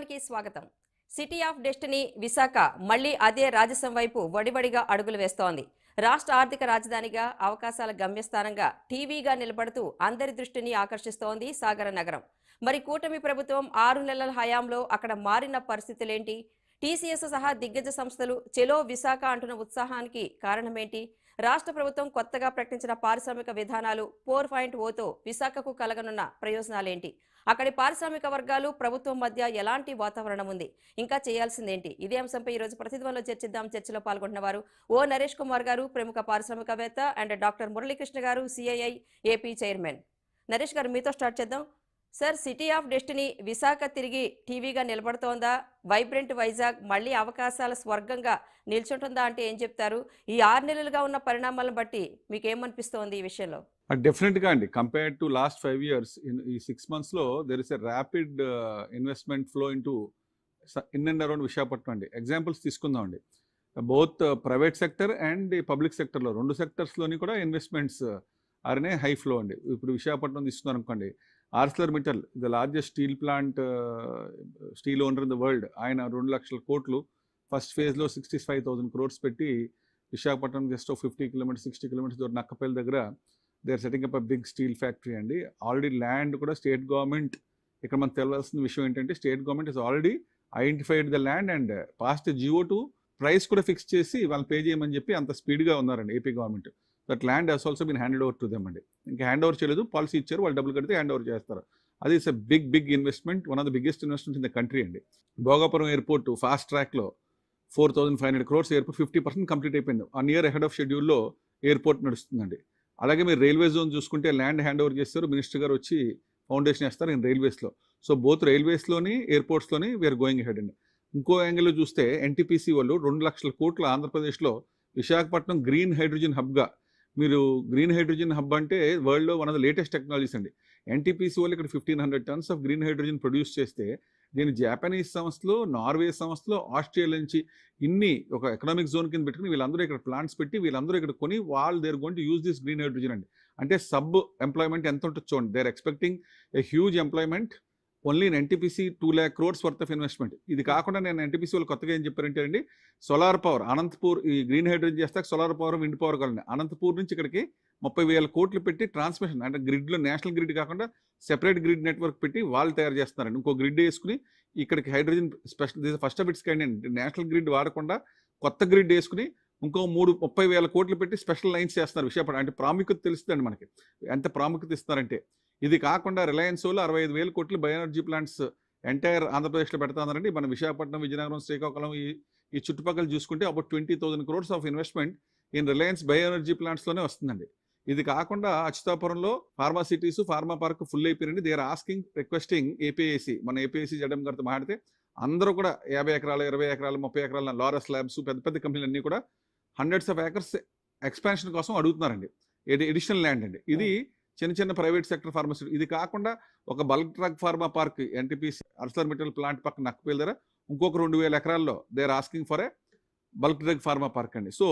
ప్రతిధ్వనికి స్వాగతం. City of destiny Visakha మళ్ళీ అదే రాజసం వైపు వడివడిగా అడుగులు వేస్తోంది. రాష్ట్ర ఆర్థిక రాజధానిగా అవకాశాల గమ్యస్థానంగా టీవీగా నిలబడుతూ అందరి దృష్టిని ఆకర్షిస్తోంది సాగర నగరం. మరి కూటమి ప్రభుత్వం ఆరు నెలల హయాంలో అక్కడ మారిన పరిస్థితులేంటి? టీసీఎస్ సహా దిగ్గజ సంస్థలు చెలో విశాఖ అంటున్న ఉత్సాహానికి కారణమేంటి? రాష్ట్ర ప్రభుత్వం కొత్తగా ప్రకటించిన పారిశ్రామిక విధానాలు ఫోర్ పాయింట్ ఓతో విశాఖకు కలగనున్న ప్రయోజనాలేంటి? అక్కడి పారిశ్రామిక వర్గాలు ప్రభుత్వం మధ్య ఎలాంటి వాతావరణం ఉంది? ఇంకా చేయాల్సిందేంటి? ఇదే అంశంపై ఈరోజు ప్రతిధ్వంలో చర్చిద్దాం. చర్చలో పాల్గొంటున్న వారు ఓ నరేష్ కుమార్ గారు ప్రముఖ పారిశ్రామికవేత్త and doctor Muralikrishna garu CII AP chairman. Naresh garu మీతో స్టార్ట్ చేద్దాం. Sir city of destiny Visakha తిరిగి టీవీగా నిలబడుతోందా? వైబ్రెంట్ వైజాగ్ మళ్ళీ అవకాశాల స్వర్గంగా నిల్చుంటుందా అంటే ఏం చెప్తారు? ఈ ఆరు నెలలుగా ఉన్న పరిణామాలను బట్టి మీకు ఏమనిపిస్తోంది ఈ విషయంలో? డెఫినెట్గా అండి. Compared to last five years ఈ సిక్స్ మంత్స్లో there is a rapid investment flow in to in and around Visakhapatnam అండి. ఎగ్జాంపుల్స్ తీసుకుందాం అండి. Both private sector and public సెక్టర్లో రెండు సెక్టర్స్లోని కూడా ఇన్వెస్ట్మెంట్స్ ఆర్నే హై ఫ్లో అండి. ఇప్పుడు విశాఖపట్నం తీసుకున్నారు అనుకోండి Arcelor Mittal the largest steel plant steel owner in the world. ఆయన రెండు లక్షల కోట్లు ఫస్ట్ ఫేజ్లో సిక్స్టీ ఫైవ్ థౌసండ్ క్రోర్స్ పెట్టి Visakhapatnam just fifty kilometres sixty kilometres దూరం నక్కపల్లి దగ్గర they are setting up a big steel factory అండి. ఆల్రెడీ ల్యాండ్ కూడా స్టేట్ గవర్నమెంట్ ఇక్కడ మనకు తెలవాల్సిన విషయం ఏంటంటే state government is already identified the land and passed GO to price కూడా ఫిక్స్ చేసి వాళ్ళు పే చేయమని చెప్పి అంత స్పీడ్గా ఉన్నారండి AP government. That land has also been hand over to them అండి. ఇంకా హ్యాండ్ ఓవర్ చేయలేదు పాలసీ ఇచ్చారు వాళ్ళు డబ్బులు కడితే హ్యాండ్ ఓవర్ చేస్తారు. అది is a big big investment one of the biggest investment in the country అండి. భోగాపురం ఎయిర్పోర్ట్ ఫాస్ట్ ట్రాక్లో four thousand five hundred crores airport fifty percent complete అయిపోయింది. వన్ ఇయర్ హెడ్ ఆఫ్ షెడ్యూల్లో ఎయిర్పోర్ట్ నడుస్తుందండి. అలాగే మీరు railway zone చూసుకుంటే land hand over చేస్తారు minister గారు వచ్చి ఫౌండేషన్ వేస్తారు ఇన్ రైల్వేస్లో. సో బోత్ రైల్వేస్లోని ఎయిర్పోర్ట్స్లోని వీఆర్ గోయింగ్ హెడ్ అండి. ఇంకో యాంగిల్లో చూస్తే ఎన్టీపీసీ వాళ్ళు రెండు లక్షల కోట్ల ఆంధ్రప్రదేశ్లో విశాఖపట్నం గ్రీన్ హైడ్రోజన్ హబ్గా మీరు గ్రీన్ హైడ్రోజన్ హబ్ అంటే వరల్డ్లో one of the latest technologies అండి. ఎన్టీపీసీ వాళ్ళు ఇక్కడ fifteen hundred tons of green hydrogen produce చేస్తే దీన్ని జాపనీస్ సంస్థలు నార్వే సంస్థలు ఆస్ట్రేలియా నుంచి ఇన్ని ఒక ఎకనామిక్ జోన్ కింద పెట్టుకుని వీళ్ళందరూ ఇక్కడ ప్లాంట్స్ పెట్టి వీళ్ళందరూ ఇక్కడ కొని వాళ్ళు they're gone to use this green hydrogen అండి. అంటే సబ్ ఎంప్లాయ్మెంట్ ఎంత ఉంటుంది చూడండి. They are expecting a huge employment only in NTPC two lakh crores worth of investment. ఇది కాకుండా నేను ఎన్టీపీసీ వాళ్ళు కొత్తగా ఏం చెప్పారంటే అండి సోలార్ పవర్ అనంతపూర్ ఈ గ్రీన్ హైడ్రోజన్ చేస్తే సోలార్ పవర్ విండ్ పవర్ కావాలండి. అనంతపూర్ నుంచి ఇక్కడికి ముప్పై వేల కోట్లు పెట్టి ట్రాన్స్మిషన్ అంటే గ్రిడ్లో నేషనల్ గ్రిడ్ కాకుండా సెపరేట్ గ్రిడ్ నెట్వర్క్ పెట్టి వాళ్ళు తయారు చేస్తున్నారండి. ఇంకో గ్రిడ్ వేసుకుని ఇక్కడికి hydrogen special first of its kind అండి. నేషనల్ గ్రిడ్ వాడకుండా కొత్త గ్రిడ్ వేసుకుని ఇంకో మూడు ముప్పై వేల కోట్లు పెట్టి స్పెషల్ లైన్స్ చేస్తున్నారు. విశాఖపట్నం అంటే ప్రాముఖ్యత తెలుస్తుందండి మనకి. ఎంత ప్రాముఖ్యత ఇస్తున్నారంటే ఇది కాకుండా రిలయన్స్ వాళ్ళు అరవై ఐదు వేల కోట్లు బయోఎనర్జీ ప్లాంట్స్ ఎంటైర్ ఆంధ్రప్రదేశ్లో పెడతానండి మన విశాఖపట్నం విజయనగరం శ్రీకాకుళం ఈ ఈ చుట్టుపక్కల చూసుకుంటే about twenty thousand crores of investment in Reliance bioenergy ప్లాంట్స్లోనే వస్తుందండి. ఇది కాకుండా అచ్యుతాపురంలో pharma cities pharma park full అయిపోయినండి they are asking requesting APIIC మన ఏపీఐసి జడం గారితో మాట్లాడితే అందరూ కూడా యాభై ఎకరాలు ఇరవై ఎకరాలు ముప్పై ఎకరాల లారస్ ల్యాబ్స్ పెద్ద పెద్ద కంపెనీలు అన్నీ కూడా హండ్రెడ్స్ ఆఫ్ ఏకర్స్ ఎక్స్పాన్షన్ కోసం అడుగుతున్నారండి. ఇది ఎడిషనల్ ల్యాండ్ అండి. ఇది hmm. చిన్న చిన్న ప్రైవేట్ సెక్టర్ ఫార్మసీ ఇది కాకుండా ఒక bulk drug pharma park NTPC Arcelor Mittal plant పక్కన నక్కపేల దగ్గర ఇంకొక రెండు వేల ఎకరాల్లో they are asking for a bulk drug pharma park అండి. సో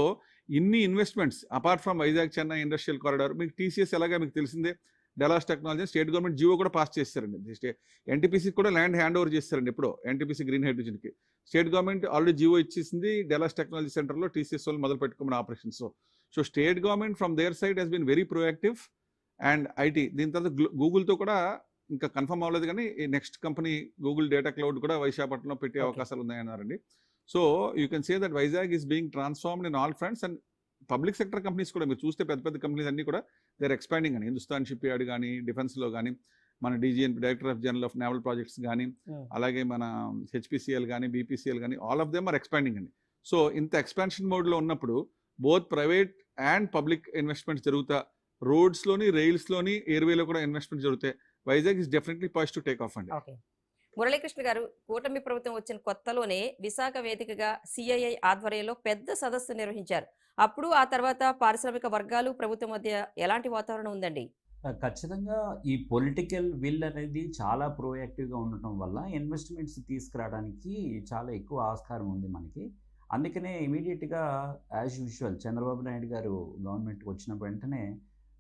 ఇన్ని investments apart from Vizag Chennai industrial corridor మీకు టీసీఎస్ ఎలాగా మీకు తెలిసిందే? Dallas technology state government GO కూడా పాస్ చేస్తారండి. స్టే ఎన్టీపీసీ కూడా ల్యాండ్ హ్యాండ్ ఓవర్ చేస్తారండి ఇప్పుడు ఎన్టీపీసీ గ్రీన్ హైడ్రోజన్కి. స్టేట్ గవర్నమెంట్ ఆల్రెడీ జియో ఇచ్చేసింది డెలాస్ టెక్నాలజీ సెంటర్లో టీసీఎస్ వాళ్ళు మొదలు పెట్టుకోమని operations so state government from their side has been very proactive and IT దీని తర్వాత గూగుల్తో కూడా ఇంకా కన్ఫర్మ్ అవ్వలేదు కానీ ఈ next company Google data cloud కూడా వైశాఖపట్నంలో పెట్టే. అవకాశాలు ఉన్నాయన్నారండి so you can say that Vizag is being transformed in all fronts and public sector companies కూడా మీరు చూస్తే పెద్ద పెద్ద కంపెనీస్ అన్ని కూడా దేర్ ఎక్స్పాండింగ్ అని హిందుస్థాన్ షిప్ యార్డ్ కానీ డిఫెన్స్లో కానీ మన DGN director of general of naval projects కానీ. అలాగే మన హెచ్పిసిఎల్ కానీ బీపీసీఎల్ కానీ all of them are expanding అండి సో ఇంత ఎక్స్పాన్షన్ మోడ్లో ఉన్నప్పుడు both private and public investments జరుగుతా రోడ్స్లోని రైల్స్లోని ఎయిర్వేలో కూడా ఇన్వెస్ట్మెంట్ జరుగుతాయి. Vizag is definitely to take off అండి. ఓకే. మురళీకృష్ణ గారు కూటమి ప్రభుత్వం వచ్చిన కొత్తలోనే విశాఖ వేదికగా సిఐఐ ఆధ్వర్యంలో పెద్ద సదస్సు నిర్వహించారు. అప్పుడు ఆ తర్వాత పారిశ్రామిక వర్గాలు ప్రభుత్వం మధ్య ఎలాంటి వాతావరణం ఉందండి? ఖచ్చితంగా ఈ పొలిటికల్ విల్ అనేది చాలా ప్రోయాక్టివ్గా ఉండటం వల్ల ఇన్వెస్ట్మెంట్స్ తీసుకురావడానికి చాలా ఎక్కువ ఆస్కారం ఉంది మనకి. అందుకనే ఇమీడియట్గా యాజ్ యూజువల్ చంద్రబాబు నాయుడు గారు గవర్నమెంట్కి వచ్చిన వెంటనే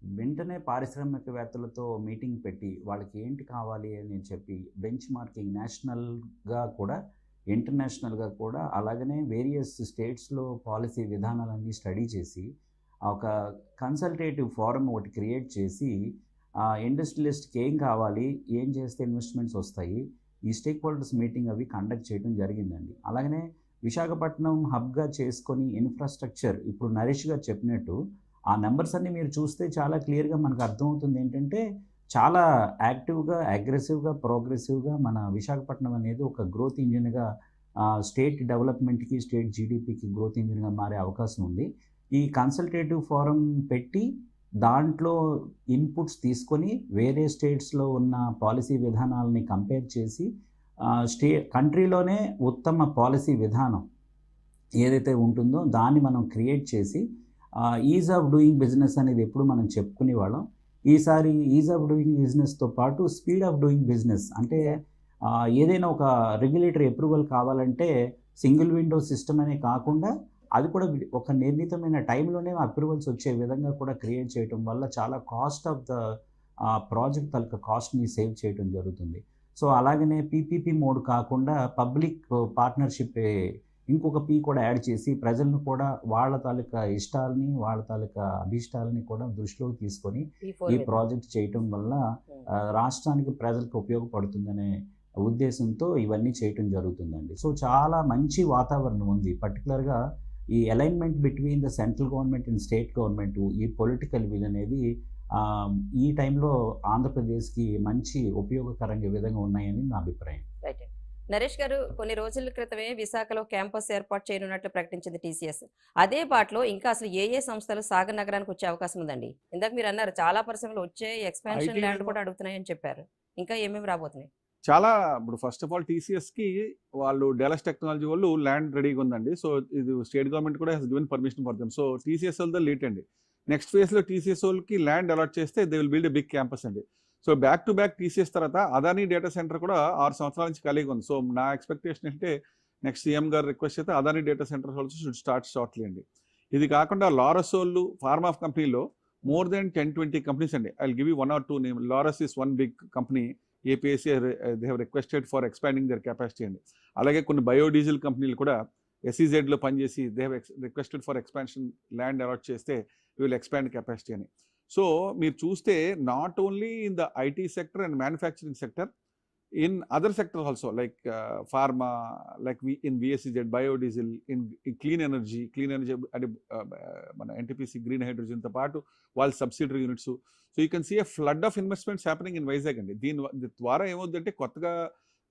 వెంటనే పారిశ్రామికవేత్తలతో మీటింగ్ పెట్టి వాళ్ళకి ఏంటి కావాలి అని చెప్పి బెంచ్ మార్కింగ్ నేషనల్గా కూడా ఇంటర్నేషనల్గా కూడా అలాగనే వేరియస్ స్టేట్స్లో పాలసీ విధానాలన్నీ స్టడీ చేసి ఒక కన్సల్టేటివ్ ఫోరం ఒకటి క్రియేట్ చేసి ఇండస్ట్రియలిస్ట్కి ఏం కావాలి ఏం చేస్తే ఇన్వెస్ట్మెంట్స్ వస్తాయి ఈ స్టేక్ హోల్డర్స్ మీటింగ్ అవి కండక్ట్ చేయడం జరిగిందండి. అలాగనే విశాఖపట్నం హబ్గా చేసుకొని ఇన్ఫ్రాస్ట్రక్చర్ ఇప్పుడు నరేష్ గారు చెప్పినట్టు ఆ నెంబర్స్ అన్నీ మీరు చూస్తే చాలా క్లియర్గా మనకు అర్థమవుతుంది ఏంటంటే చాలా యాక్టివ్గా అగ్రెసివ్గా ప్రోగ్రెసివ్గా మన విశాఖపట్నం అనేది ఒక గ్రోత్ ఇంజిన్గా స్టేట్ డెవలప్మెంట్కి స్టేట్ జీడిపికి గ్రోత్ ఇంజిన్గా మారే అవకాశం ఉంది. ఈ కన్సల్టేటివ్ ఫోరం పెట్టి దాంట్లో ఇన్పుట్స్ తీసుకొని వేరే స్టేట్స్లో ఉన్న పాలసీ విధానాలని కంపేర్ చేసి స్టే కంట్రీలోనే ఉత్తమ పాలసీ విధానం ఏదైతే ఉంటుందో దాన్ని మనం క్రియేట్ చేసి ఈజ్ ఆఫ్ డూయింగ్ బిజినెస్ అనేది ఎప్పుడు మనం చెప్పుకునేవాళ్ళం ఈసారి ఈజ్ ఆఫ్ డూయింగ్ బిజినెస్తో పాటు స్పీడ్ ఆఫ్ డూయింగ్ బిజినెస్ అంటే ఏదైనా ఒక రెగ్యులేటరీ అప్రూవల్ కావాలంటే సింగిల్ విండో సిస్టమ్ అనే కాకుండా అది కూడా ఒక నిర్ణీతమైన టైంలోనే అప్రూవల్స్ వచ్చే విధంగా కూడా క్రియేట్ చేయడం వల్ల చాలా కాస్ట్ ఆఫ్ ద ప్రాజెక్ట్ తలక కాస్ట్ని సేవ్ చేయడం జరుగుతుంది. సో అలాగనే పీపీపీ మోడ్ కాకుండా పబ్లిక్ పార్ట్నర్షిప్ ఇంకొక పీ కూడా యాడ్ చేసి ప్రజలను కూడా వాళ్ళ తాలూకా ఇష్టాలని వాళ్ళ తాలూకా అభిష్టాలని కూడా దృష్టిలోకి తీసుకొని ఈ. ప్రాజెక్ట్ చేయటం వల్ల. ఆ, రాష్ట్రానికి ప్రజలకు ఉపయోగపడుతుందనే ఉద్దేశంతో ఇవన్నీ చేయటం జరుగుతుందండి సో చాలా మంచి వాతావరణం ఉంది పర్టికులర్గా ఈ alignment between the central government and state government ఈ పొలిటికల్ విల్ అనేది ఈ టైంలో ఆంధ్రప్రదేశ్కి మంచి ఉపయోగకరంగా విధంగా ఉన్నాయని నా అభిప్రాయం. నరేష్ గారు కొన్ని రోజుల క్రితమే విశాఖలో క్యాంపస్ ఏర్పాటు చేయనున్నట్లు ప్రకటించింది టీసీఎస్. అదే బాటలో ఇంకా అసలు ఏ ఏ సంస్థలు సాగర్ నగరానికి వచ్చే అవకాశం ఉందండి? ఇందాక మీరు అన్నారు చాలా పరిశ్రమలు వచ్చే ఎక్స్పాన్షన్ ల్యాండ్ కూడా అడుగుతున్నాయని చెప్పారు. ఇంకా ఏమేమి రాబోతున్నాయి? చాలా ఇప్పుడు ఫస్ట్ ఆఫ్ ఆల్ టీసీఎస్కి వాళ్ళు డెలస్ టెక్నాలజీ వాళ్ళు ల్యాండ్ రెడీగా ఉందండి. సో ఇది స్టేట్ గవర్నమెంట్ కూడా has given permission for them so TCS వాళ్ళతో లేట్ అండి. నెక్స్ట్ ఫేజ్లో టీసీఎస్ వాళ్ళకి ల్యాండ్ అలాట్ చేస్తే they will build big campus అండి. So back to back TCS తర్వాత అదానీ డేటా సెంటర్ కూడా ఆరు సంవత్సరాల నుంచి కలిగి ఉంది. సో నా ఎక్స్పెక్టేషన్ ఏంటంటే నెక్స్ట్ సీఎం గారు రిక్వెస్ట్ అయితే Adani data centre also should start shortly అండి. ఇది కాకుండా లారస్ ఫార్మ్ ఫార్మా కంపెనీలో more than ten twenty companies అండి. I give you one or two name Laurus is one big company APSC they have requested for expanding their capacity అండి. అలాగే కొన్ని biodiesel కంపెనీలు కూడా ఎస్ఈజెడ్లో పనిచేసి they have requested for expansion land allot చేస్తే will expand capacity అని so మీరు చూస్తే not only in the IT sector and manufacturing sector in other sector also like pharma like we in VSEZ biodiesel in clean energy clean energy అంటే మన NTPC green హైడ్రోజన్తో పాటు వాళ్ళ subsidiary units so you can see a flood of investments happening in Vizag అండి. దీని ద్వారా ఏమవుతుందంటే కొత్తగా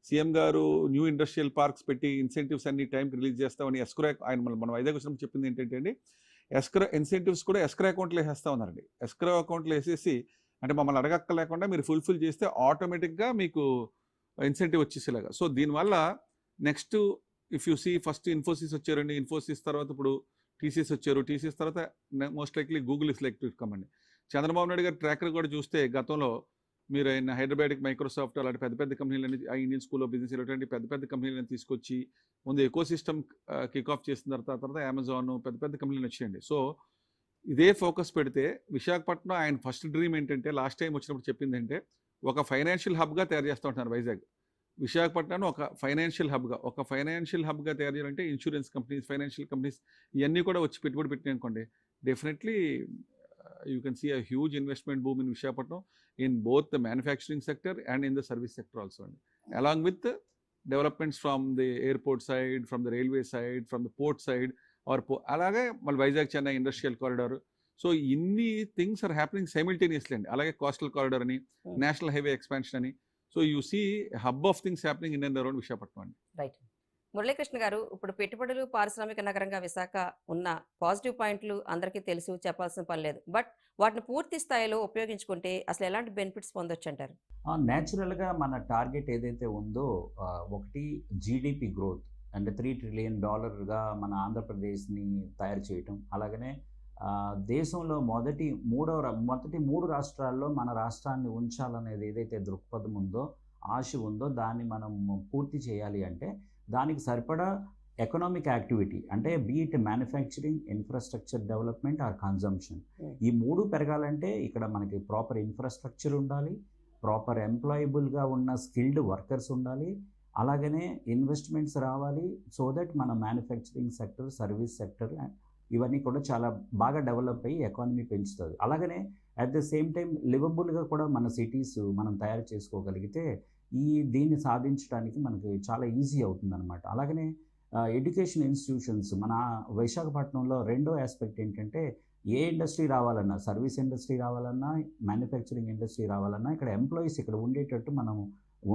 సీఎం గారు న్యూ ఇండస్ట్రియల్ పార్క్స్ పెట్టి ఇన్సెంటివ్స్ అన్ని టైంకి రిలీజ్ చేస్తామని ఎస్క్రో ఆయన మన మన వైజాగ్ వచ్చినప్పుడు చెప్పింది ఏంటంటే అండి ఎస్క్రో ఇన్సెంటివ్స్ కూడా ఎస్క్రో అకౌంట్లో వేసేస్తా ఉన్నారండి. ఎస్క్రో అకౌంట్లో వేసేసి అంటే మమ్మల్ని అడగక్క లేకుండా మీరు ఫుల్ఫిల్ చేస్తే ఆటోమేటిక్గా మీకు ఇన్సెంటివ్ వచ్చేసేలాగా. సో దీనివల్ల next if you see first Infosys వచ్చారండి. ఇన్ఫోసిస్ తర్వాత ఇప్పుడు టీసీఎస్ వచ్చారు. టీసీఎస్ తర్వాత most likely Google is like to come అండి. చంద్రబాబు నాయుడు గారి ట్రాకర్ కూడా చూస్తే గతంలో మీరు ఆయన హైదరాబాద్కి మైక్రోసాఫ్ట్ అలాంటి పెద్ద పెద్ద కంపెనీలని ఆ ఇండియన్ స్కూల్ ఆఫ్ బిజినెస్ ఇలాంటి పెద్ద పెద్ద కంపెనీలను తీసుకొచ్చి ముందు ఎకో సిస్టమ్ కిక్ ఆఫ్ చేసిన తర్వాత తర్వాత అమెజాన్ పెద్ద పెద్ద కంపెనీలు వచ్చాయండి. సో ఇదే ఫోకస్ పెడితే విశాఖపట్నం ఆయన ఫస్ట్ డ్రీమ్ ఏంటంటే లాస్ట్ టైం వచ్చినప్పుడు చెప్పింది అంటే ఒక ఫైనాన్షియల్ హబ్గా తయారు చేస్తూ ఉంటున్నారు వైజాగ్. విశాఖపట్నం ఒక ఫైనాన్షియల్ హబ్గా ఒక ఫైనాన్షియల్ హబ్గా తయారు చేయాలంటే ఇన్సూరెన్స్ కంపెనీస్ ఫైనాన్షియల్ కంపెనీస్ ఇవన్నీ కూడా వచ్చి పెట్టుబడి పెట్టినాయి అనుకోండి definitely you can see a huge investment boom in Visakhapatnam in both manufacturing sector and in the service sector also అండి along with developments from the airport side from the railway side from the port side or అలాగే మళ్ళీ Vizag Chennai industrial corridor so ఇన్ని things are happening simultaneously అండి. అలాగే coastal corridor అని. National highway expansion అని. So you see hub of things happening in and around Visakhapatnam అండి. Right Muralikrishna గారు ఇప్పుడు పెట్టుబడులు పారిశ్రామిక నగరంగా విశాఖ ఉన్న పాజిటివ్ పాయింట్లు అందరికీ తెలుసు చెప్పాల్సిన పని లేదు. బట్ వాటిని పూర్తి స్థాయిలో ఉపయోగించుకుంటే అసలు ఎలాంటి బెనిఫిట్స్ పొందొచ్చు అంటారు న్యాచురల్గా మన టార్గెట్ ఏదైతే ఉందో ఒకటి జీడిపి గ్రోత్. అంటే త్రీ ట్రిలియన్ డాలర్గా మన ఆంధ్రప్రదేశ్ని తయారు చేయటం. అలాగనే దేశంలో మొదటి మూడవ మొదటి మూడు రాష్ట్రాల్లో మన రాష్ట్రాన్ని ఉంచాలనేది ఏదైతే దృక్పథం ఉందో ఆశ ఉందో దాన్ని మనం పూర్తి చేయాలి అంటే దానికి సరిపడా ఎకనామిక్ యాక్టివిటీ అంటే be it manufacturing infrastructure development or consumption. ఈ మూడు పెరగాలంటే ఇక్కడ మనకి ప్రాపర్ ఇన్ఫ్రాస్ట్రక్చర్ ఉండాలి ప్రాపర్ ఎంప్లాయబుల్గా ఉన్న స్కిల్డ్ వర్కర్స్ ఉండాలి అలాగనే ఇన్వెస్ట్మెంట్స్ రావాలి సో దట్ మన మ్యానుఫ్యాక్చరింగ్ సెక్టర్ సర్వీస్ సెక్టర్ ఇవన్నీ కూడా చాలా బాగా డెవలప్ అయ్యి ఎకానమీ పెంచుతుంది అలాగనే అట్ ద సేమ్ టైం లివబుల్గా కూడా మన సిటీస్ మనం తయారు చేసుకోగలిగితే ఈ దీన్ని సాధించడానికి మనకి చాలా ఈజీ అవుతుందన్నమాట. అలాగనే ఎడ్యుకేషన్ ఇన్స్టిట్యూషన్స్ మన విశాఖపట్నంలో రెండో ఆస్పెక్ట్ ఏంటంటే ఏ ఇండస్ట్రీ రావాలన్నా సర్వీస్ ఇండస్ట్రీ రావాలన్నా మ్యానుఫ్యాక్చరింగ్ ఇండస్ట్రీ రావాలన్నా ఇక్కడ ఎంప్లాయీస్ ఇక్కడ ఉండేటట్టు మనం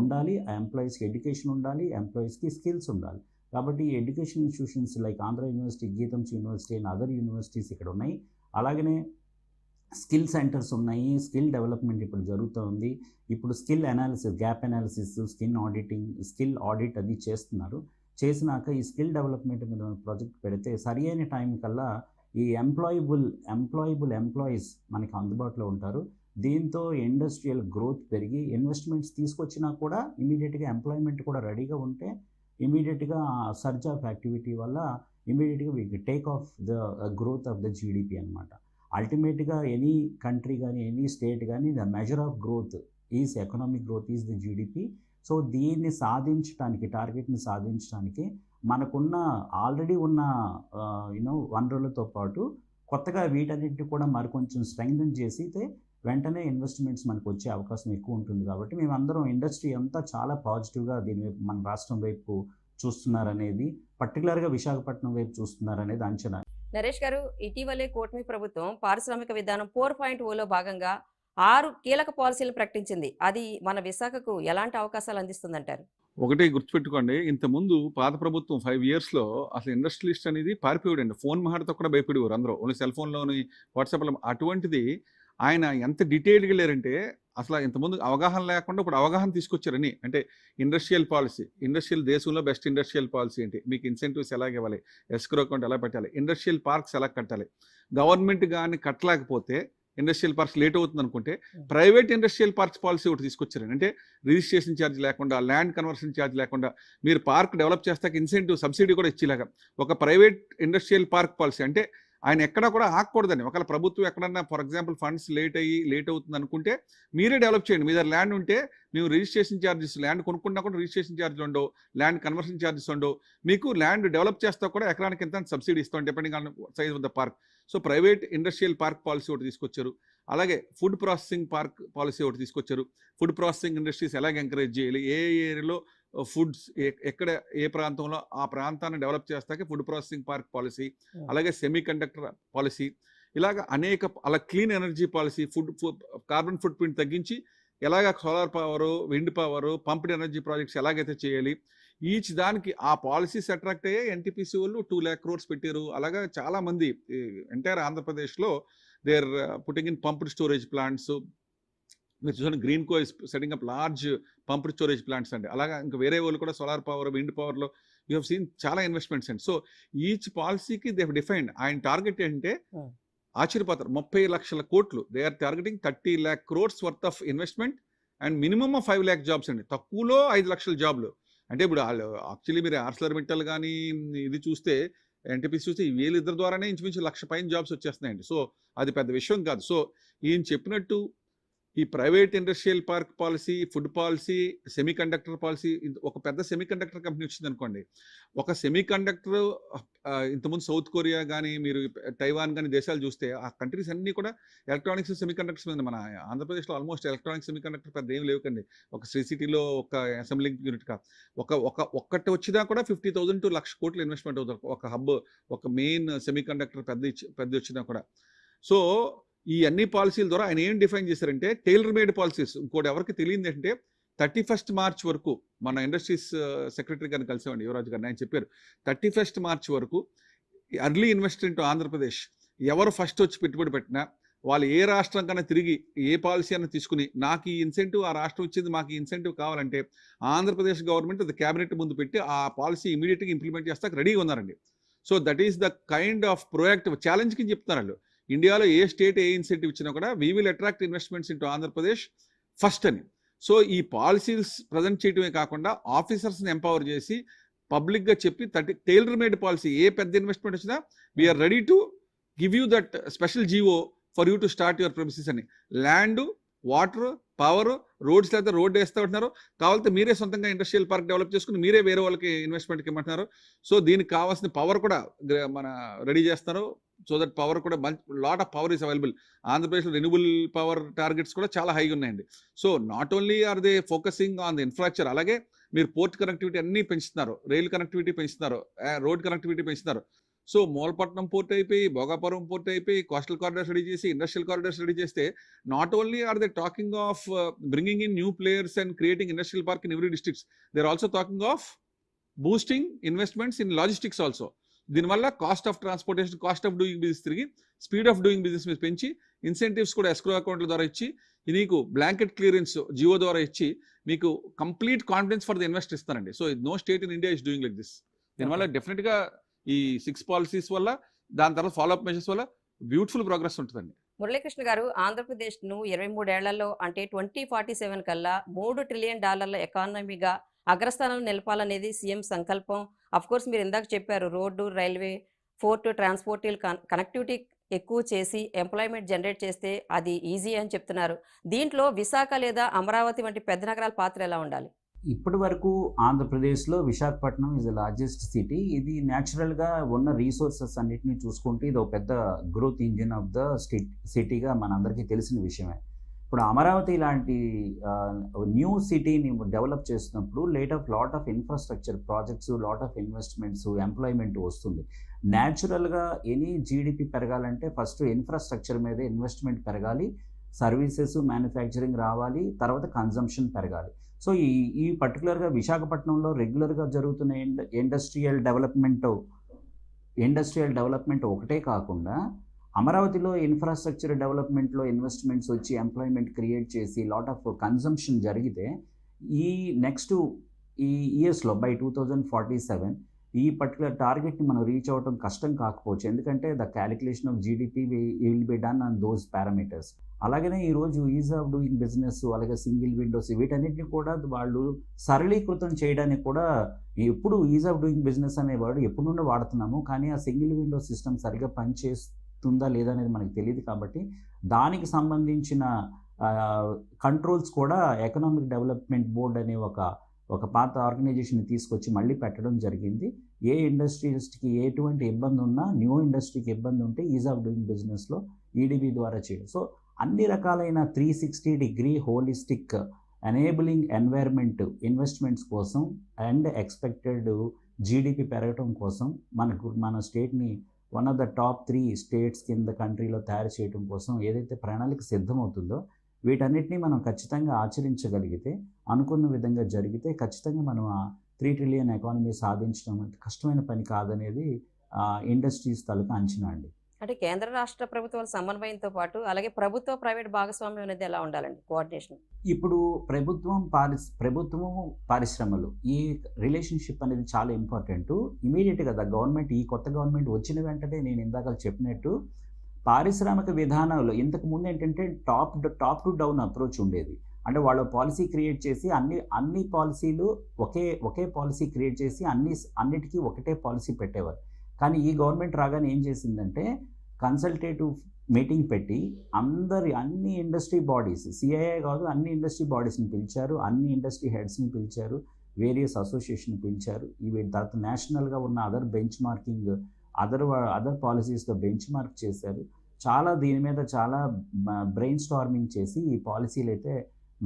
ఉండాలి. ఆ ఎంప్లాయీస్కి ఎడ్యుకేషన్ ఉండాలి ఎంప్లాయీస్కి స్కిల్స్ ఉండాలి. కాబట్టి ఈ education institutions like Andhra university GITAM's university and other universities ఇక్కడ ఉన్నాయి. అలాగనే స్కిల్ సెంటర్స్ ఉన్నాయి స్కిల్ డెవలప్మెంట్ ఇప్పుడు జరుగుతూ ఉంది ఇప్పుడు skill analysis gap analysis skill auditing skill audit అది చేస్తున్నారు. చేసినాక ఈ స్కిల్ డెవలప్మెంట్ మీద ప్రాజెక్ట్ పెడితే సరి అయిన టైం కల్లా ఈ ఎంప్లాయబుల్ ఎంప్లాయబుల్ ఎంప్లాయీస్ మనకి అందుబాటులో ఉంటారు. దీంతో ఇండస్ట్రియల్ గ్రోత్ పెరిగి ఇన్వెస్ట్మెంట్స్ తీసుకొచ్చినా కూడా ఇమీడియట్గా ఎంప్లాయ్మెంట్ కూడా రెడీగా ఉంటే ఇమీడియట్గా సర్జ్ ఆఫ్ యాక్టివిటీ వల్ల ఇమీడియట్గా we take off the growth of the GDP అనమాట అల్టిమేట్గా ఎనీ కంట్రీ కానీ ఎనీ స్టేట్ కానీ the measure of growth is economic growth is the GDP so దీన్ని సాధించడానికి టార్గెట్ని సాధించడానికి మనకున్న ఆల్రెడీ ఉన్న యూనో వనరులతో పాటు కొత్తగా వీటన్నిటిని కూడా మరికొంచెం స్ట్రెంగ్థన్ చేసితే వెంటనే ఇన్వెస్ట్మెంట్స్ మనకు వచ్చే అవకాశం ఎక్కువ ఉంటుంది కాబట్టి మేమందరం ఇండస్ట్రీ అంతా చాలా పాజిటివ్గా దీని వైపు మన రాష్ట్రం వైపు చూస్తున్నారనేది పర్టికులర్గా విశాఖపట్నం వైపు చూస్తున్నారనేది అంచనా. నరేష్ గారు ఇటీవలే కూటమి ప్రభుత్వం పారిశ్రామిక విధానం ఫోర్ పాయింట్ ఓలో భాగంగా ఆరు కీలక పాలసీలు ప్రకటించింది. అది మన విశాఖకు ఎలాంటి అవకాశాలు అందిస్తుందంటారు? ఒకటి గుర్తుపెట్టుకోండి. ఇంత ముందు పాత ప్రభుత్వం ఫైవ్ ఇయర్స్లో అసలు ఇండస్ట్రియలిస్ట్ అనేది పారిపోయాడండి. ఫోన్ మాట్లాడితే కూడా భయపడేవారు అందరూ. ఓన్లీ సెల్ ఫోన్లోని వాట్సాప్లో అటువంటిది ఆయన ఎంత డీటెయిల్డ్గా లేరంటే అసలు ఇంతకుముందు అవగాహన లేకుండా ఇప్పుడు అవగాహన తీసుకొచ్చారని. అంటే ఇండస్ట్రియల్ పాలసీ ఇండస్ట్రియల్ దేశంలో బెస్ట్ ఇండస్ట్రియల్ పాలసీ ఏంటి? మీకు ఇన్సెంటివ్స్ ఎలా ఇవ్వాలి? ఎస్క్రో అకౌంట్ ఎలా పెట్టాలి? ఇండస్ట్రియల్ పార్క్స్ ఎలా కట్టాలి? గవర్నమెంట్ కానీ కట్టలేకపోతే ఇండస్ట్రియల్ పార్క్స్ లేట్ అవుతుంది అనుకుంటే ప్రైవేట్ ఇండస్ట్రియల్ పార్క్స్ పాలసీ ఒకటి తీసుకొచ్చారు అంటే రిజిస్ట్రేషన్ ఛార్జ్ లేకుండా ల్యాండ్ కన్వర్షన్ ఛార్జ్ లేకుండా మీరు పార్క్ డెవలప్ చేస్తాక ఇన్సెంటివ్ సబ్సిడీ కూడా ఇచ్చేలాగా. ఒక ప్రైవేట్ ఇండస్ట్రియల్ పార్క్ పాలసీ అంటే ఆయన ఎక్కడ కూడా ఆగకూడదని ఒకవేళ ప్రభుత్వం ఎక్కడన్నా ఫర్ ఎగ్జాంపుల్ ఫండ్స్ లేట్ అయ్యి లేట్ అవుతుంది అనుకుంటే మీరే డెవలప్ చేయండి. మీ దగ్గర ల్యాండ్ ఉంటే మేము రిజిస్ట్రేషన్ ఛార్జెస్ ల్యాండ్ కొనుక్కున్నా కూడా రిజిస్ట్రేషన్ ఛార్జెస్ ఉండవు ల్యాండ్ కన్వర్షన్ ఛార్జెస్ ఉండవు. మీకు ల్యాండ్ డెవలప్ చేస్తా కూడా ఎకరానికి ఎంత సబ్సిడీ ఇస్తాం depending on size of the park so private industrial park policy ఒకటి తీసుకొచ్చారు. అలాగే ఫుడ్ ప్రాసెసింగ్ పార్క్ పాలసీ ఒకటి తీసుకొచ్చారు. ఫుడ్ ప్రాసెసింగ్ ఇండస్ట్రీస్ ఎలాగ ఎంకరేజ్ చేయాలి? ఏ ఏరియాలో ఫుడ్స్ ఎక్కడ ఏ ప్రాంతంలో ఆ ప్రాంతాన్ని డెవలప్ చేస్తాకే ఫుడ్ ప్రాసెసింగ్ పార్క్ పాలసీ అలాగే సెమీ కండక్టర్ పాలసీ. ఇలాగ అనేక అలా clean energy policy food carbon footprint తగ్గించి ఎలాగ solar power wind power pumped energy projects ఎలాగైతే చేయాలి ఈచ్ దానికి ఆ పాలసీస్ అట్రాక్ట్ అయ్యే ఎన్టీపీసీ వాళ్ళు టూ ల్యాక్ క్రోర్స్ పెట్టారు. అలాగా చాలా మంది ఎంటైర్ ఆంధ్రప్రదేశ్లో they are putting in pumped storage plants మీరు చూడండి Greenko is setting up large pumped storage plants అండి. అలాగా ఇంకా వేరే వాళ్ళు కూడా సోలార్ పవర్ విండ్ పవర్లో యూ హెవ్ సీన్ చాలా ఇన్వెస్ట్మెంట్స్ అండి. సో ఈచ్ పాలసీకి దే డిఫైన్డ్ ఆయన టార్గెట్ ఏంటంటే. ఆశ్చర్యపోతారు. ముప్పై లక్షల కోట్లు. They are targeting thirty lakh crores worth of investment and minimum five lakh jobs అండి. తక్కువలో ఐదు లక్షల జాబ్లు. అంటే ఇప్పుడు యాక్చువల్లీ మీరు ఆర్సలర్ మిట్టల్ కానీ ఇది చూస్తే ఎన్టీపీసీ చూస్తే వీళ్ళిద్దరి ద్వారానే ఇంచుమించు లక్ష పైన జాబ్స్ వచ్చేస్తున్నాయండి. సో అది పెద్ద విషయం కాదు. సో ఈయన చెప్పినట్టు ఈ private industrial park policy food policy semiconductor policy ఒక పెద్ద సెమీ కండక్టర్ కంపెనీ వచ్చింది అనుకోండి ఒక సెమీ కండక్టర్ ఇంతకుముందు సౌత్ కొరియా కానీ మీరు టైవాన్ కానీ దేశాలు చూస్తే ఆ కంట్రీస్ అన్నీ కూడా ఎలక్ట్రానిక్స్ సెమీ కండక్టర్స్ మీద మన ఆంధ్రప్రదేశ్లో ఆల్మోస్ట్ ఎలక్ట్రానిక్స్ సెమీ కండక్టర్ పెద్ద ఏం లేవుకండి. ఒక శ్రీ సిటీలో ఒక అసెంబ్లింగ్ యూనిట్ కా ఒక ఒక ఒక్కటి వచ్చినా కూడా ఫిఫ్టీ థౌసండ్ టు లక్ష కోట్లు ఇన్వెస్ట్మెంట్ అవుతుంది ఒక హబ్ ఒక మెయిన్ సెమీ కండక్టర్ పెద్ద ఇచ్చి పెద్ద వచ్చినా కూడా. సో ఈ అన్ని పాలసీల ద్వారా ఆయన ఏం డిఫైన్ చేశారంటే టైలర్ మేడ్ పాలసీస్. ఇంకోటి ఎవరికి తెలియదు అంటే థర్టీ ఫస్ట్ మార్చ్ వరకు మన ఇండస్ట్రీస్ సెక్రటరీ గారిని కలిసామండి యువరాజు గారిని ఆయన చెప్పారు. థర్టీ ఫస్ట్ మార్చ్ వరకు అర్లీ ఇన్వెస్టర్ ఇంటూ ఆంధ్రప్రదేశ్ ఎవరు ఫస్ట్ వచ్చి పెట్టుబడి పెట్టినా వాళ్ళు ఏ రాష్ట్రం కన్నా తిరిగి ఏ పాలసీ అయినా తీసుకుని నాకు ఈ ఇన్సెంటివ్ ఆ రాష్ట్రం ఇచ్చింది మాకు ఈ ఇన్సెంటివ్ కావాలంటే ఆంధ్రప్రదేశ్ గవర్నమెంట్ అది క్యాబినెట్ ముందు పెట్టి ఆ పాలసీ ఇమీడియట్గా ఇంప్లిమెంట్ చేస్తాక రెడీగా ఉన్నారండి. So that is the kind of proactive challenge కింద చెప్తున్నారు వాళ్ళు. ఇండియాలో ఏ స్టేట్ ఏ ఇన్సెంటివ్ ఇచ్చినా కూడా we will attract investments into Andhra Pradesh first అని. సో ఈ పాలసీస్ ప్రజెంట్ చేయడమే కాకుండా ఆఫీసర్స్ని ఎంపవర్ చేసి పబ్లిక్గా చెప్పి థర్టీ టైలర్ మేడ్ పాలసీ ఏ పెద్ద ఇన్వెస్ట్మెంట్ వచ్చినా we are ready to give you that special GO for you to start your premises అని. ల్యాండ్ వాటర్ పవర్ రోడ్స్ లేదా రోడ్ వేస్తూ ఉంటున్నారు కావాలంటే మీరే సొంతంగా ఇండస్ట్రియల్ పార్క్ డెవలప్ చేసుకుని మీరే వేరే వాళ్ళకి ఇన్వెస్ట్మెంట్కి ఇమ్మంటున్నారు. సో దీనికి కావాల్సిన పవర్ కూడా మన రెడీ చేస్తారు. సో దట్ పవర్ కూడా మంచి lot of power is available ఆంధ్రప్రదేశ్లో రెన్యూబుల్ పవర్ టార్గెట్స్ కూడా చాలా హైగా ఉన్నాయండి. So not only are they focusing on the infrastructure అలాగే మీరు పోర్ట్ కనెక్టివిటీ అన్నీ పెంచుతున్నారు రైల్ కనెక్టివిటీ పెంచుతున్నారు రోడ్ కనెక్టివిటీ పెంచుతున్నారు. సో మూలపట్నం పోర్ట్ అయిపోయి భోగాపురం పోర్ట్ అయిపోయి కోస్టల్ కారిడార్స్ రెడీ చేసి ఇండస్ట్రియల్ కారిడార్స్ రెడీ చేస్తే not only are they talking of bringing in new players and creating industrial park in every districts they are also talking of boosting investments in logistics also దీనివల్ల cost of transportation cost of doing business తిరిగి speed of doing business మీద పెంచి incentives కూడా escrow అకౌంట్ల ద్వారా ఇచ్చి నీకు blanket clearance Jio ద్వారా ఇచ్చి మీకు complete confidence for the invest ఇస్తారండి. So no state in India is doing like this దీనివల్ల డెఫినెట్గా ఈ సిక్స్ పాలసీస్ వల్ల దాని తర్వాత ఫాలో అప్ మెజర్స్ వల్ల బ్యూటిఫుల్ ప్రోగ్రెస్ ఉంటుందండి. మురళీకృష్ణ గారు ఆంధ్రప్రదేశ్ను ఇరవై మూడేళ్ళలో అంటే ట్వంటీ ఫార్టీ సెవెన్ కల్లా మూడు ట్రిలియన్ డాలర్ల ఎకానమీగా అగ్రస్థానంలో నిలపాలనేది సీఎం సంకల్పం. కోర్స్ మీరు ఇందాక చెప్పారు రోడ్డు రైల్వే ఫోర్ట్ ట్రాన్స్పోర్టీలు కనెక్టివిటీ ఎక్కువ చేసి ఎంప్లాయ్మెంట్ జనరేట్ చేస్తే అది ఈజీ అని చెప్తున్నారు. దీంట్లో విశాఖ లేదా అమరావతి వంటి పెద్ద నగరాల పాత్ర ఎలా ఉండాలి? ఇప్పటి వరకు ఆంధ్రప్రదేశ్లో Visakhapatnam is the largest city ఇది న్యాచురల్గా ఉన్న రీసోర్సెస్ అన్నిటిని చూసుకుంటే ఇది ఒక పెద్ద growth engine of the state సిటీగా మనందరికీ తెలిసిన విషయమే. ఇప్పుడు అమరావతి లాంటి న్యూ సిటీని డెవలప్ చేస్తున్నప్పుడు lot of lot of infrastructure projects lot of investments employment వస్తుంది న్యాచురల్గా ఎనీ జీడిపి పెరగాలంటే ఫస్ట్ ఇన్ఫ్రాస్ట్రక్చర్ మీద ఇన్వెస్ట్మెంట్ పెరగాలి సర్వీసెస్ మ్యానుఫ్యాక్చరింగ్ రావాలి తర్వాత కన్జంప్షన్ పెరగాలి. సో ఈ ఈ పర్టికులర్గా విశాఖపట్నంలో రెగ్యులర్గా జరుగుతున్న ఇండ ఇండస్ట్రియల్ డెవలప్మెంట్ ఇండస్ట్రియల్ డెవలప్మెంట్ ఒకటే కాకుండా అమరావతిలో ఇన్ఫ్రాస్ట్రక్చర్ డెవలప్మెంట్లో ఇన్వెస్ట్మెంట్స్ వచ్చి ఎంప్లాయ్మెంట్ క్రియేట్ చేసి లాట్ ఆఫ్ కన్సంప్షన్ జరిగితే ఈ నెక్స్ట్ ఈ ఇయర్స్లో by two thousand forty seven ఈ పర్టికులర్ టార్గెట్ని మనం రీచ్ అవ్వడం కష్టం కాకపోవచ్చు. ఎందుకంటే the calculation of GDP will be done on those parameters అలాగనే ఈరోజు ఈజ్ ఆఫ్ డూయింగ్ బిజినెస్ అలాగే సింగిల్ విండోస్ వీటన్నిటిని కూడా వాళ్ళు సరళీకృతం చేయడానికి కూడా ఎప్పుడు ఈజ్ ఆఫ్ డూయింగ్ బిజినెస్ అనే వర్డ్ ఎప్పుడు నుండి వాడుతున్నాము. కానీ ఆ సింగిల్ విండో సిస్టమ్ సరిగ్గా పనిచేస్తుందా లేదా అనేది మనకు తెలియదు కాబట్టి దానికి సంబంధించిన కంట్రోల్స్ కూడా ఎకనామిక్ డెవలప్మెంట్ బోర్డ్ అనే ఒక ఒక పాత ఆర్గనైజేషన్ తీసుకొచ్చి మళ్ళీ పెట్టడం జరిగింది. ఏ ఇండస్ట్రీస్కి ఎటువంటి ఇబ్బంది ఉన్నా న్యూ ఇండస్ట్రీకి ఇబ్బంది ఉంటే ఈజ్ ఆఫ్ డూయింగ్ బిజినెస్లో ఈడీబీ ద్వారా చేయడం. సో అన్ని రకాలైన three sixty degree holistic enabling environment investments కోసం అండ్ ఎక్స్పెక్టెడ్ జీడిపి పెరగటం కోసం మనకు మన స్టేట్ని one of the top three states కింద కంట్రీలో తయారు చేయడం కోసం ఏదైతే ప్రణాళిక సిద్ధమవుతుందో వీటన్నిటిని మనం ఖచ్చితంగా ఆచరించగలిగితే అనుకున్న విధంగా జరిగితే ఖచ్చితంగా మనం ఆ త్రీ ట్రిలియన్ ఎకానమీ సాధించడం కష్టమైన పని కాదనేది ఇండస్ట్రీస్ తాలూకా అంచనా అండి. అంటే కేంద్ర రాష్ట్ర ప్రభుత్వాల సమన్వయంతో పాటు అలాగే ప్రభుత్వ ప్రైవేట్ భాగస్వామ్యం అనేది ఎలా ఉండాలండి? కోఆర్డినేషన్. ఇప్పుడు ప్రభుత్వం పారిశ్ ప్రభుత్వము పరిశ్రమలు ఈ రిలేషన్షిప్ అనేది చాలా ఇంపార్టెంట్. ఇమీడియట్ కదా గవర్నమెంట్ ఈ కొత్త గవర్నమెంట్ వచ్చిన వెంటనే నేను ఇందాక చెప్పినట్టు పారిశ్రామిక విధానాలు ఇంతకు ముందు ఏంటంటే top top to down approach ఉండేది. అంటే వాళ్ళు పాలసీ క్రియేట్ చేసి అన్ని అన్ని పాలసీలు ఒకే ఒకే పాలసీ క్రియేట్ చేసి అన్ని అన్నిటికీ ఒకటే పాలసీ పెట్టేవారు. కానీ ఈ గవర్నమెంట్ రాగానే ఏం చేసిందంటే కన్సల్టేటివ్ మీటింగ్ పెట్టి అందరి అన్ని ఇండస్ట్రీ బాడీస్ సిఐఏ కాదు అన్ని ఇండస్ట్రీ బాడీస్ని పిలిచారు అన్ని ఇండస్ట్రీ హెడ్స్ని పిలిచారు వేరియస్ అసోసియేషన్ పిలిచారు. ఇవి తర్వాత నేషనల్గా ఉన్న other benchmarking other other పాలసీస్తో బెంచ్ మార్క్ చేశారు. చాలా దీని మీద చాలా బ్రెయిన్ స్టార్మింగ్ చేసి ఈ పాలసీలు అయితే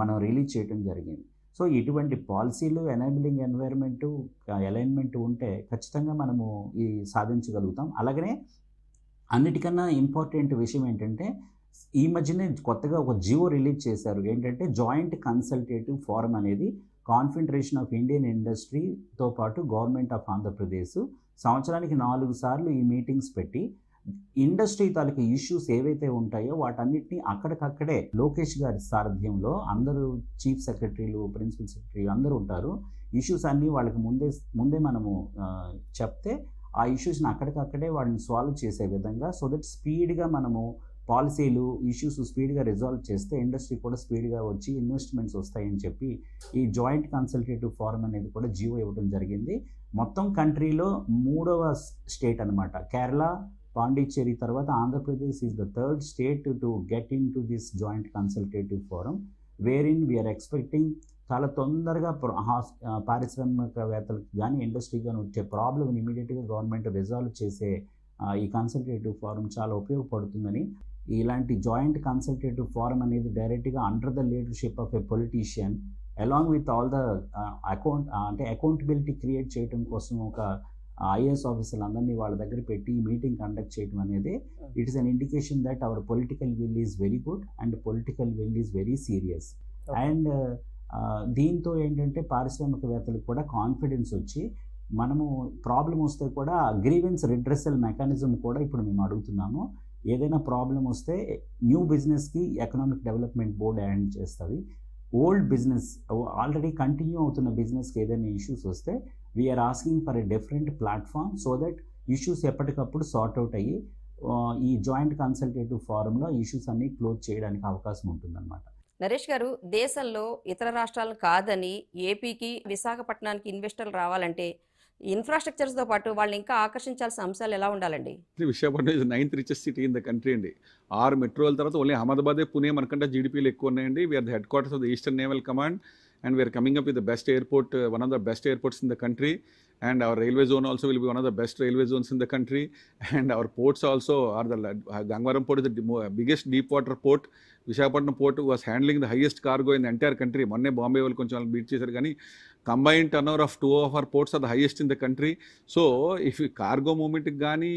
మనం రిలీజ్ చేయడం జరిగింది. సో ఇటువంటి పాలసీలు ఎనేబిలింగ్ ఎన్వైర్మెంట్ అలైన్మెంట్ ఉంటే ఖచ్చితంగా మనము ఈ సాధించగలుగుతాం. అలాగనే అన్నిటికన్నా ఇంపార్టెంట్ విషయం ఏంటంటే ఈ మధ్యనే కొత్తగా ఒక జియో రిలీజ్ చేశారు. ఏంటంటే జాయింట్ కన్సల్టేటివ్ ఫోరం అనేది కాన్ఫెడరేషన్ ఆఫ్ ఇండియన్ ఇండస్ట్రీతో పాటు గవర్నమెంట్ ఆఫ్ ఆంధ్రప్రదేశ్ సంవత్సరానికి నాలుగు సార్లు ఈ మీటింగ్స్ పెట్టి ఇండస్ట్రీ తాలూకు ఇష్యూస్ ఏవైతే ఉంటాయో వాటన్నిటిని అక్కడికక్కడే లోకేష్ గారి సారథ్యంలో అందరూ చీఫ్ సెక్రటరీలు ప్రిన్సిపల్ సెక్రటరీ అందరూ ఉంటారు. ఇష్యూస్ అన్నీ వాళ్ళకి ముందే ముందే మనము చెప్తే ఆ ఇష్యూస్ని అక్కడికక్కడే వాడిని సాల్వ్ చేసే విధంగా సో దట్ స్పీడ్గా మనము పాలసీలు ఇష్యూస్ స్పీడ్గా రిజాల్వ్ చేస్తే ఇండస్ట్రీ కూడా స్పీడ్గా వచ్చి ఇన్వెస్ట్మెంట్స్ వస్తాయని చెప్పి ఈ జాయింట్ కన్సల్టేటివ్ ఫోరం అనేది కూడా జీవో ఇవ్వడం జరిగింది. మొత్తం కంట్రీలో మూడవ స్టేట్ అనమాట కేరళ పాండిచ్చేరి తర్వాత Andhra Pradesh is the third state to get into this joint consultative forum wherein we are expecting చాలా తొందరగా పారిశ్రామికవేత్తలకు కానీ ఇండస్ట్రీ కానీ వచ్చే ప్రాబ్లమ్ ఇమీడియట్గా గవర్నమెంట్ రిజాల్వ్ చేసే ఈ కన్సల్టేటివ్ ఫోరం చాలా ఉపయోగపడుతుందని. ఇలాంటి జాయింట్ కన్సల్టేటివ్ ఫోరం అనేది డైరెక్ట్గా under the leadership of a politician along with all the account అంటే అకౌంటబిలిటీ క్రియేట్ చేయడం కోసం ఒక ఐఏఎస్ ఆఫీసర్లు అందరినీ వాళ్ళ దగ్గర పెట్టి మీటింగ్ కండక్ట్ చేయడం అనేది it is an indication that our political will is very good and political will is very serious. And దీంతో ఏంటంటే పారిశ్రామికవేత్తలకు కూడా కాన్ఫిడెన్స్ వచ్చి మనము ప్రాబ్లం వస్తే కూడా గ్రీవెన్స్ రిడ్రెసల్ మెకానిజం కూడా ఇప్పుడు మేము అడుగుతున్నాము. ఏదైనా ప్రాబ్లం వస్తే న్యూ బిజినెస్కి ఎకనామిక్ డెవలప్మెంట్ బోర్డ్ యాడ్ చేస్తుంది. ఓల్డ్ బిజినెస్ ఆల్రెడీ కంటిన్యూ అవుతున్న బిజినెస్కి ఏదైనా ఇష్యూస్ వస్తే we're asking for a different platform so that issues ఎప్పటికప్పుడు సార్ట్ అవుట్ అయ్యి ఈ జాయింట్ కన్సల్టేటివ్ ఫారంలో ఇష్యూస్ అన్ని క్లోజ్ చేయడానికి అవకాశం ఉంటుందన్నమాట. నరేష్ గారు దేశంలో ఇతర రాష్ట్రాలు కాదని ఏపీకి విశాఖపట్నానికి ఇన్వెస్టర్లు రావాలంటే ఇన్ఫ్రాస్ట్రక్చర్స్తో పాటు వాళ్ళని ఇంకా ఆకర్షించాల్సిన అంశాలు ఎలా ఉండాలండి? Visakhapatnam is ninth richest city in the country అండి. ఆరు మెట్రోల తర్వాత ఓన్లీ అహ్మదాబాదే పునే మనకంటే జీడిపీలు ఎక్కువ ఉన్నాయండి we are the headquarters of the eastern naval command and we are coming up with the best airport one of the best airports in the country and our railway zone also will be one of the best railway zones in the country and our ports also are the Gangavaram port is the biggest deep water port Visakhapatnam port was handling the highest cargo in the entire country మొన్నే బాంబే వాళ్ళు కొంచెం వాళ్ళు beat చేశారు. కానీ combine turnover of two of our ports are the highest in the country so if cargo మూమెంట్కి కానీ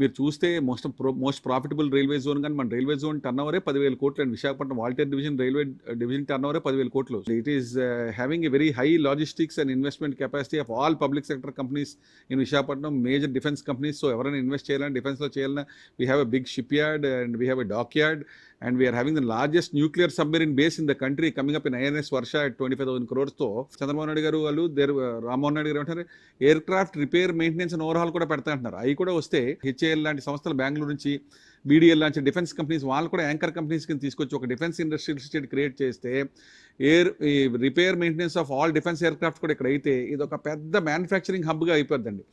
మీరు చూస్తే most pro most profitable railway zone కానీ మన రైల్వే జోన్ టర్న్ ఓవరే పదివేల కోట్లు and. Visakhapatnam Waltair division railway division turn ఓవరే పదివేల కోట్లు. It is having a very high logistics and investment capacity of all public sector companies in Visakhapatnam major defence companies so ఎవరైనా invest చేయాలన్నా డిఫెన్స్లో చేయాలన్నా we have a big shipyard and we have a dockyard and we are having the largest nuclear submarine base in the country coming up in INS Varsha at twenty five thousand క్రోర్స్తో Chandrababu Naidu garu వాళ్ళు there Rammohan Naidu garu ఏమంటారు aircraft repair maintenance and overhaul కూడా పెడతా అంటున్నారు అవి కూడా వస్తే HAL లాంటి సంస్థలు బెంగళూరు నుంచి బీడీఎల్ లాంటి డిఫెన్స్ కంపెనీస్ వాళ్ళు కూడా యాంకర్ కంపెనీస్ కింద తీసుకొచ్చి ఒక డిఫెన్స్ ఇండస్ట్రియల్ స్టేట్ క్రియేట్ చేస్తే ఎయిర్ ఈ repair maintenance of all defence aircraft కూడా ఇక్కడ అయితే ఇది ఒక పెద్ద మ్యానుఫ్యాక్చరింగ్ హబ్గా అయిపోద్దండి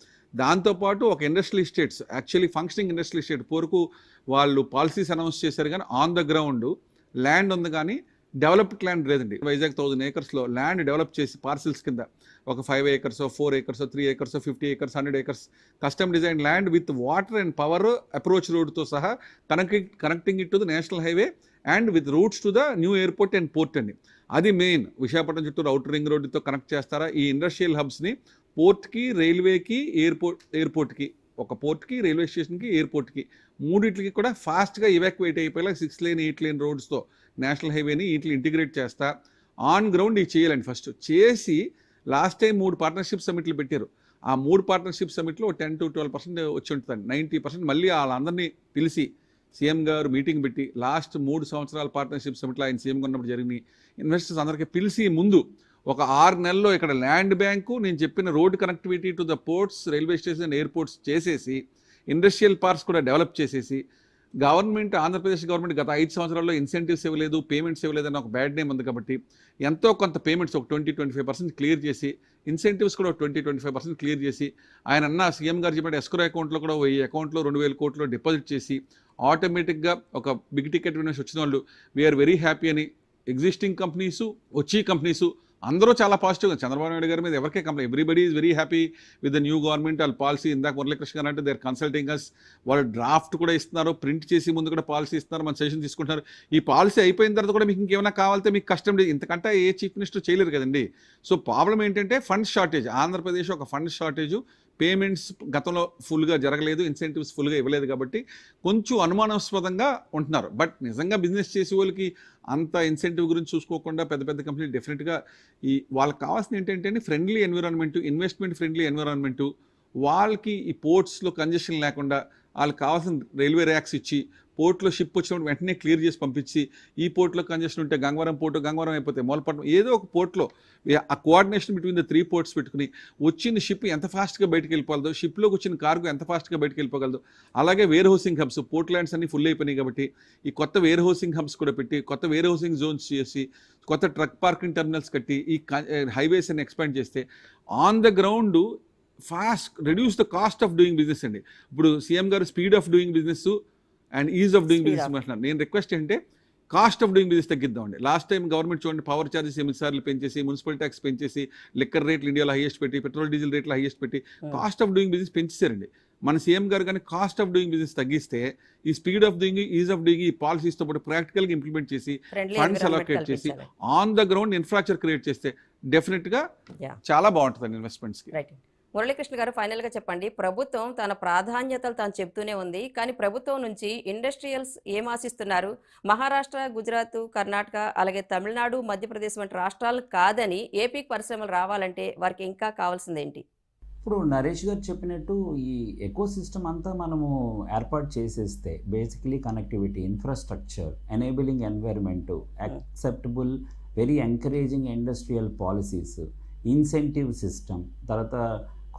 దాంతోపాటు ఒక industrial estates actually functioning industrial estate పోరుకు వాళ్ళు పాలసీస్ అనౌన్స్ చేశారు కానీ ఆన్ ద గ్రౌండ్ ల్యాండ్ ఉంది కానీ డెవలప్డ్ ల్యాండ్ లేదండి. వైజాగ్ థౌజండ్ ఏకర్స్లో ల్యాండ్ డెవలప్ చేసి పార్సిల్స్ కింద ఒక five acres four acres three acres fifty acres hundred acres custom design land with water and power approach రోడ్తో సహా connecting connecting it to the national highway and with routes to the new airport and port అండి. అది main Visakhapatnam చుట్టూ outer ring రోడ్డుతో connect చేస్తారా? ఈ industrial హబ్స్ని పోర్ట్కి రైల్వేకి airport ఎయిర్పోర్ట్కి ఒక పోర్ట్కి railway స్టేషన్కి ఎయిర్పోర్ట్కి మూడింటికి కూడా ఫాస్ట్గా ఇవాక్యువేట్ అయిపోయేలా సిక్స్ లేన్ ఎయిట్ లేన్ రోడ్స్తో నేషనల్ హైవేని వీటిని ఇంటిగ్రేట్ చేస్తా. ఆన్ గ్రౌండ్ ఇది చేయాలండి ఫస్ట్. చేసి లాస్ట్ టైం మూడు పార్ట్నర్షిప్ సమిట్లు పెట్టారు. ఆ మూడు పార్ట్నర్షిప్ సమిట్లో టెన్ టు ట్వెల్వ్ పర్సెంట్ వచ్చి ఉంటుందండి. నైంటీ పర్సెంట్ మళ్ళీ వాళ్ళందరినీ పిలిచి సీఎం గారు మీటింగ్ పెట్టి లాస్ట్ మూడు సంవత్సరాల పార్ట్నర్షిప్ సమిట్లో ఆయన సీఎంగా ఉన్నప్పుడు జరిగినాయి ఇన్వెస్టర్స్ అందరికీ పిలిచి ముందు ఒక ఆరు నెలల్లో ఇక్కడ ల్యాండ్ బ్యాంకు నేను చెప్పిన road connectivity to the ports railway station airports చేసేసి ఇండస్ట్రియల్ పార్క్స్ కూడా డెవలప్ చేసేసి గవర్నమెంట్ ఆంధ్రప్రదేశ్ గవర్నమెంట్ గత ఐదు సంవత్సరాల్లో ఇన్సెంటివ్స్ ఇవ్వలేదు పేమెంట్స్ ఇవ్వలేదు అని ఒక బ్యాడ్ నేమ్ ఉంది కాబట్టి ఎంతో కొంత పేమెంట్స్ ఒక twenty twenty five percent clear చేసి ఇన్సెంటివ్స్ కూడా ఒక twenty twenty five percent clear చేసి ఆయన అన్న సీఎం గారు చెప్పిన ఎస్క్రో అకౌంట్లో కూడా వెయ్యి అకౌంట్లో రెండు వేల కోట్లు డిపాజిట్ చేసి ఆటోమేటిక్గా ఒక బిగ్ టికెట్ వినేసి వచ్చిన వాళ్ళు వీఆర్ వెరీ హ్యాపీ అని ఎగ్జిస్టింగ్ కంపెనీసు వచ్చి కంపెనీసు అందరూ చాలా పాజిటివ్గా చంద్రబాబు నాయుడు గారి మీద ఎవరికే complaint everybody is very happy with the new government వాళ్ళ పాలసీ ఇందాక మురళీకృష్ణ గారు అంటే దేర్ కన్సల్టింగ్ అస్ వాళ్ళు డ్రాఫ్ట్ కూడా ఇస్తున్నారు ప్రింట్ చేసి ముందు కూడా పాలసీ ఇస్తున్నారు మన సజెషన్ తీసుకుంటున్నారు. ఈ పాలసీ అయిపోయిన తర్వాత కూడా మీకు ఇంకేమైనా కావాలంటే మీకు కష్టం లేదు. ఇంతకంటే ఏ చీఫ్ మినిస్టర్ చేయలేరు కదండి. సో ప్రాబ్లం ఏంటంటే ఫండ్ షార్టేజ్ ఆంధ్రప్రదేశ్ ఒక ఫండ్ షార్టేజ్ పేమెంట్స్ గతంలో ఫుల్గా జరగలేదు ఇన్సెంటివ్స్ ఫుల్గా ఇవ్వలేదు కాబట్టి కొంచెం అనుమానాస్పదంగా ఉంటున్నారు. బట్ నిజంగా బిజినెస్ చేసే వాళ్ళకి అంత ఇన్సెంటివ్ గురించి చూసుకోకుండా పెద్ద పెద్ద కంపెనీలు డెఫినెట్గా ఈ వాళ్ళకి కావాల్సిన ఏంటంటే friendly environment investment friendly environment వాళ్ళకి ఈ పోర్ట్స్లో కంజెషన్ లేకుండా వాళ్ళకి కావాల్సిన రైల్వే ర్యాక్స్ ఇచ్చి పోర్ట్లో షిప్ వచ్చినప్పుడు వెంటనే క్లియర్ చేసి పంపించి ఈ పోర్ట్లో కంజెషన్ ఉంటే గంగవరం పోర్టు గంగవరం అయిపోతే మూలపట్నం ఏదో ఒక పోర్ట్లో ఆ coordination between the three ports పెట్టుకుని వచ్చిన షిప్ ఎంత ఫాస్ట్గా బయటకు వెళ్ళిపోగలదు షిప్లోకి వచ్చిన కార్గో ఎంత ఫాస్ట్గా బయటకు వెళ్ళిపోగలదు అలాగే warehousing hubs port lands అన్ని ఫుల్ అయిపోయినాయి కాబట్టి ఈ కొత్త వేర్ హౌసింగ్ హబ్స్ కూడా పెట్టి కొత్త వేర్ హౌసింగ్ జోన్స్ చేసి కొత్త ట్రక్ పార్కింగ్ టెర్మినల్స్ కట్టి ఈ హైవేస్ అని ఎక్స్పాండ్ చేస్తే on the ground fast reduce the cost of doing business అండి. ఇప్పుడు CM garu speed of doing business and ease of doing business. అంటున్నారు. నేను రిక్వెస్ట్ ఏంటంటే కాస్ట్ ఆఫ్ డూయింగ్ బిజినెస్ తగ్గిద్దామండి. లాస్ట్ టైం గవర్నమెంట్ చూడండి power charges ఎనిమిది సార్లు పెంచేసి మున్సిపల్ ట్యాక్స్ పెంచేసి లిక్కర్ రేట్లు ఇండియాలో హైయెస్ట్ పెట్టి పెట్రోల్ డీజిల్ రేట్లు హైయెస్ట్ పెట్టి. కాస్ట్ ఆఫ్ డూయింగ్ బిజినెస్ పెంచేశారండి. మన సీఎం గారు కానీ కాస్ట్ ఆఫ్ డూయింగ్ బిజినెస్ తగ్గిస్తే ఈ speed of doing ease of doing ఈ పాలసీస్తో పాటు ప్రాక్టికల్గా ఇంప్లిమెంట్ చేసి ఫండ్స్ అలొకేట్ చేసి on the ground infrastructure create చేస్తే డెఫినెట్గా. చాలా బాగుంటుంది ఇన్వెస్ట్మెంట్స్కి మురళీకృష్ణ గారు ఫైనల్గా చెప్పండి. ప్రభుత్వం తన ప్రాధాన్యతలు తాను చెప్తూనే ఉంది. కానీ ప్రభుత్వం నుంచి ఇండస్ట్రియల్స్ ఏం ఆశిస్తున్నారు? మహారాష్ట్ర గుజరాత్ కర్ణాటక అలాగే తమిళనాడు మధ్యప్రదేశ్ వంటి రాష్ట్రాలు కాదని ఏపీకి పరిశ్రమలు రావాలంటే వారికి ఇంకా కావాల్సింది ఏంటి? ఇప్పుడు నరేష్ గారు చెప్పినట్టు ఈ ఎకో సిస్టమ్ అంతా మనము ఏర్పాటు చేసేస్తే basically connectivity infrastructure enabling environment acceptable very encouraging industrial policies incentive system తర్వాత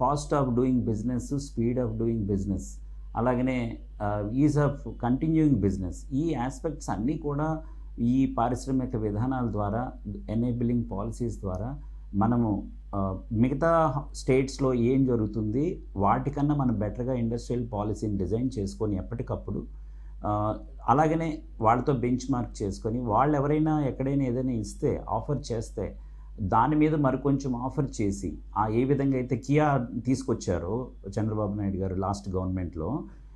cost of doing business speed of doing business అలాగనే ఈజ్ ఆఫ్ కంటిన్యూయింగ్ బిజినెస్. ఈ ఆస్పెక్ట్స్ అన్నీ కూడా ఈ పారిశ్రామిక విధానాల ద్వారా ఎనేబిలింగ్ పాలసీస్ ద్వారా మనము మిగతా స్టేట్స్లో ఏం జరుగుతుంది వాటికన్నా మనం బెటర్గా ఇండస్ట్రియల్ పాలసీని డిజైన్ చేసుకొని ఎప్పటికప్పుడు అలాగనే వాళ్ళతో బెంచ్ మార్క్ చేసుకొని వాళ్ళు ఎవరైనా ఎక్కడైనా ఏదైనా ఇస్తే ఆఫర్ చేస్తే దాని మీద మరికొంచెం ఆఫర్ చేసి ఆ ఏ విధంగా అయితే కియా తీసుకొచ్చారో చంద్రబాబు నాయుడు గారు లాస్ట్ గవర్నమెంట్లో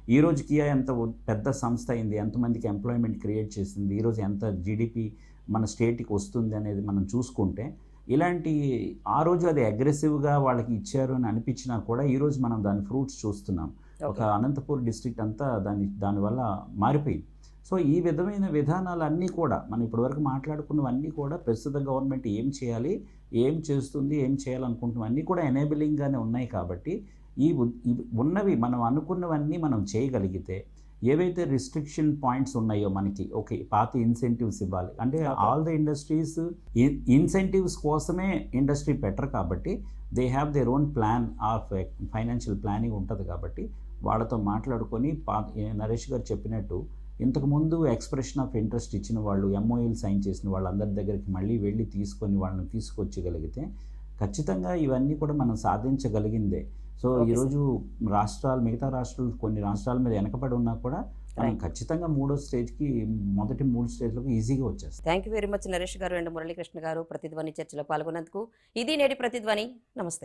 ఈరోజు కియా ఎంత పెద్ద సంస్థ అయింది ఎంతమందికి ఎంప్లాయ్మెంట్ క్రియేట్ చేసింది ఈరోజు ఎంత జీడిపి మన స్టేట్కి వస్తుంది అనేది మనం చూసుకుంటే ఇలాంటి ఆ రోజు అది అగ్రెసివ్గా వాళ్ళకి ఇచ్చారు అని అనిపించినా కూడా ఈరోజు మనం దాని ఫ్రూట్స్ చూస్తున్నాం. ఒక అనంతపూర్ డిస్ట్రిక్ట్ అంతా దాని దానివల్ల మారిపోయింది. సో ఈ విధమైన విధానాలు అన్నీ కూడా మనం ఇప్పటివరకు మాట్లాడుకున్నవన్నీ కూడా ప్రస్తుత గవర్నమెంట్ ఏం చేయాలి ఏం చేస్తుంది ఏం చేయాలనుకుంటున్నవన్నీ కూడా ఎనేబిలింగ్గానే ఉన్నాయి కాబట్టి ఈ ఉన్నవి మనం అనుకున్నవన్నీ మనం చేయగలిగితే ఏవైతే రిస్ట్రిక్షన్ పాయింట్స్ ఉన్నాయో మనకి ఓకే పాత ఇన్సెంటివ్స్ ఇవ్వాలి అంటే. ఆల్ ద ఇండస్ట్రీస్ ఇన్సెంటివ్స్ కోసమే ఇండస్ట్రీ బెటర్ కాబట్టి they have their own plan of financial planning ఉంటుంది కాబట్టి వాళ్ళతో మాట్లాడుకొని పా నరేష్ గారు చెప్పినట్టు ఇంతకుముందు ఎక్స్ప్రెషన్ ఆఫ్ ఇంట్రెస్ట్ ఇచ్చిన వాళ్ళు ఎంఓఎల్ సైన్ చేసిన వాళ్ళందరి దగ్గరికి మళ్ళీ వెళ్ళి తీసుకొని వాళ్ళని తీసుకొచ్చగలిగితే ఖచ్చితంగా ఇవన్నీ కూడా మనం సాధించగలిగిందే. సో ఈరోజు రాష్ట్రాలు మిగతా రాష్ట్రాలు కొన్ని రాష్ట్రాల మీద వెనకబడి ఉన్నా కూడా మనం. ఖచ్చితంగా మూడో స్టేజ్కి మొదటి మూడు స్టేజ్లకు ఈజీగా వచ్చేస్తాం. Thank you very much Naresh garu and Muralikrishna గారు ప్రతిధ్వని చర్చలో పాల్గొన్నందుకు. ఇది నేటి ప్రతిధ్వని. నమస్తే.